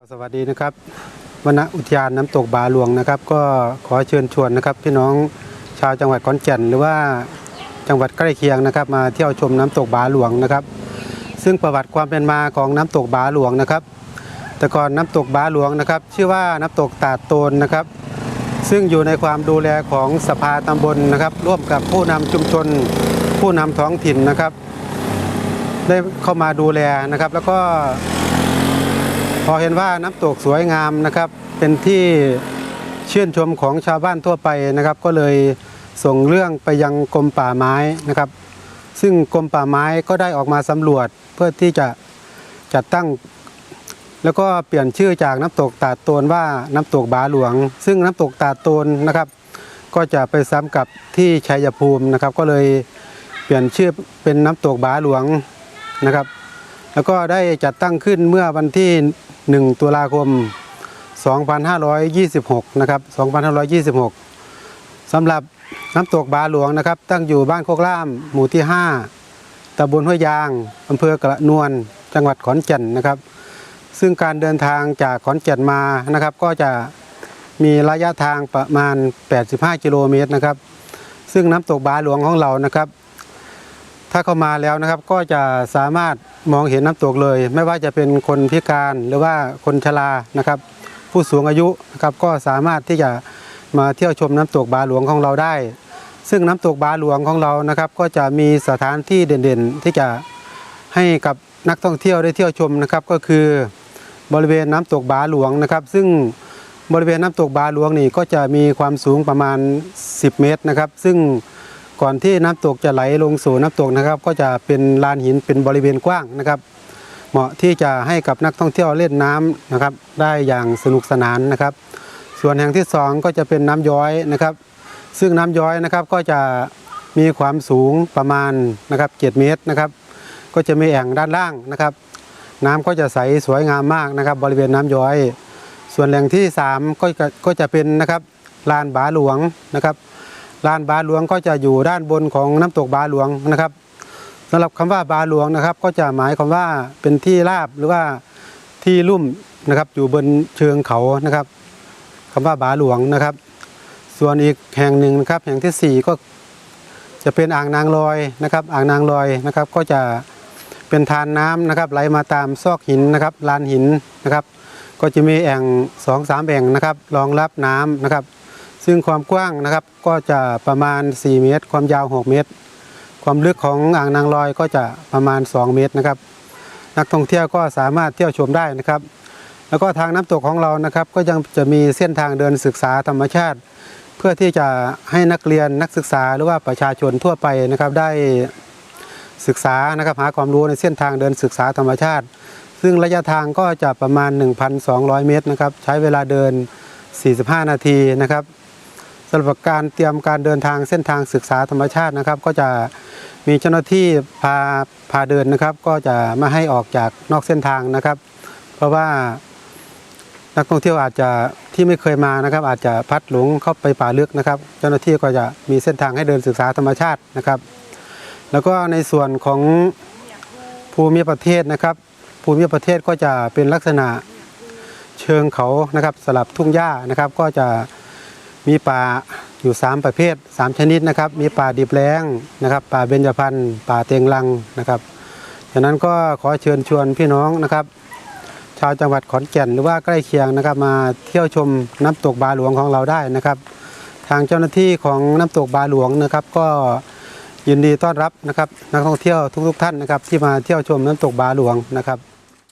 สวัสดีนะครับวนอุทยานน้ำตกบาหลวงนะครับ ก็ขอเชิญชวนนะครับพี่น้องชาวจังหวัดขอนแก่นหรือว่าจังหวัดใกล้เคียงนะครับ มาเที่ยวชมน้ำตกบาหลวงนะครับ ซึ่งประวัติความเป็นมาของน้ำตกบาหลวงนะครับ แต่ก่อนน้ำตกบาหลวงนะครับ ชื่อว่าน้ำตกตาดโตนนะครับ ซึ่งอยู่ในความดูแลของสภาตำบลนะครับ ร่วมกับผู้นำชุมชน ผู้นำท้องถิ่นนะครับ ได้เข้ามาดูแลนะครับ แล้วก็ พอเห็นว่าน้ำตกสวยงามนะครับ เป็นที่ชื่นชมของชาวบ้านทั่วไปนะครับ ก็เลยส่งเรื่องไปยังกรมป่าไม้นะครับ ซึ่งกรมป่าไม้ก็ได้ออกมาสำรวจเพื่อที่จะจัดตั้ง แล้วก็เปลี่ยนชื่อจากน้ำตกตาโตนว่าน้ำตกบาหลวง ซึ่งน้ำตกตาโตนนะครับ ก็จะไปซ้ำกับที่ชัยภูมินะครับ ก็เลยเปลี่ยนชื่อเป็นน้ำตกบาหลวงนะครับ แล้วก็ได้จัดตั้งขึ้นเมื่อวันที่ 1ตุลาคม 2526 นะครับ 2526 สำหรับน้ำตกบาหลวงนะครับ ตั้งอยู่บ้านโคกล่าม หมู่ที่ 5ตำบลห้วยยางอำเภอกระนวล จังหวัดขอนแก่นนะครับ ซึ่งการเดินทางจากขอนแก่นมานะครับ ก็จะมีระยะทางประมาณ 85 กิโลเมตรนะครับ ซึ่งน้ำตกบาหลวงของเรานะครับ ถ้าเข้ามาแล้วนะครับก็จะสามารถมองเห็นน้ำตกเลย ไม่ว่าจะเป็นคนพิการหรือว่าคนชรานะครับ ผู้สูงอายุนะครับก็สามารถที่จะมาเที่ยวชมน้ำตกบาหลวงของเราได้ ซึ่งน้ำตกบาหลวงของเรานะครับ ก็จะมีสถานที่เด่นๆ ที่จะให้กับนักท่องเที่ยวได้เที่ยวชมนะครับ ก็คือบริเวณน้ำตกบาหลวงนะครับ ซึ่งบริเวณน้ำตกบาหลวงนี่ก็จะมีความสูงประมาณ 10 เมตรนะครับ ซึ่ง ก่อนที่น้ำตกจะไหลลงสู่น้ำตกนะครับ ก็จะเป็นลานหินเป็นบริเวณกว้างนะครับ เหมาะที่จะให้กับนักท่องเที่ยวเล่นน้ำนะครับ ได้อย่างสนุกสนานนะครับ ส่วนแห่งที่สองก็จะเป็นน้ำย้อยนะครับ ซึ่งน้ำย้อยนะครับก็จะมีความสูงประมาณนะครับ7เมตรนะครับ ก็จะมีแอ่งด้านล่างนะครับ น้ำก็จะใสสวยงามมากนะครับ บริเวณน้ำย้อย ส่วนแหล่งที่สามก็ก็จะเป็นนะครับลานบาหลวงนะครับ ลานบาหลวงก็จะอยู่ด้านบนของน้ำตกบาหลวงนะครับสำหรับคำว่าบาหลวงนะครับ ก็จะหมายความว่าเป็นที่ราบหรือว่าที่ลุ่มนะครับอยู่บนเชิงเขานะครับคำว่าบาหลวงนะครับ ส่วนอีกแห่งหนึ่งนะครับ แห่งที่สี่ก็จะเป็นอ่างนางลอยนะครับ อ่างนางลอยนะครับ ก็จะเป็นทานน้ำนะครับไหลมาตามซอกหินนะครับลานหินนะครับ ก็จะมีแอ่งสองสามแอ่งนะครับรองรับน้ำนะครับ ซึ่งความกว้างนะครับก็จะประมาณ 4 เมตร ความยาว 6 เมตร ความลึกของอ่างนางลอยก็จะประมาณ 2 เมตรนะครับ นักท่องเที่ยวก็สามารถเที่ยวชมได้นะครับ แล้วก็ทางน้ำตกของเรานะครับ ก็ยังจะมีเส้นทางเดินศึกษาธรรมชาติ เพื่อที่จะให้นักเรียนนักศึกษาหรือว่าประชาชนทั่วไปนะครับได้ศึกษานะครับหาความรู้ในเส้นทางเดินศึกษาธรรมชาติ ซึ่งระยะทางก็จะประมาณ 1,200 เมตรนะครับใช้เวลาเดิน 45 นาทีนะครับ สำหรับการเตรียมการเดินทางเส้นทางศึกษาธรรมชาตินะครับ ก็จะมีเจ้าหน้าที่พาพาเดินนะครับ ก็จะไม่ให้ออกจากนอกเส้นทางนะครับ เพราะว่านักท่องเที่ยวอาจจะที่ไม่เคยมานะครับ อาจจะพัดหลงเข้าไปป่าลึกนะครับ เจ้าหน้าที่ก็จะมีเส้นทางให้เดินศึกษาธรรมชาตินะครับ แล้วก็ในส่วนของภูมิประเทศนะครับ ภูมิประเทศก็จะเป็นลักษณะเชิงเขานะครับ สลับทุ่งหญ้านะครับ ก็จะ มีป่าอยู่ 3 ประเภท 3 ชนิดนะครับ มีป่าดิบแล้งนะครับ ป่าเบญจพรรณป่าเตียงลังนะครับฉะนั้นก็ขอเชิญชวนพี่น้องนะครับ ชาวจังหวัดขอนแก่นหรือว่าใกล้เคียงนะครับ มาเที่ยวชมน้ำตกบาหลวงของเราได้นะครับ ทางเจ้าหน้าที่ของน้ำตกบาหลวงนะครับ ก็ยินดีต้อนรับนะครับ นักท่องเที่ยวทุกๆ ท่านนะครับ ที่มาเที่ยวชมน้ำตกบาหลวงนะครับ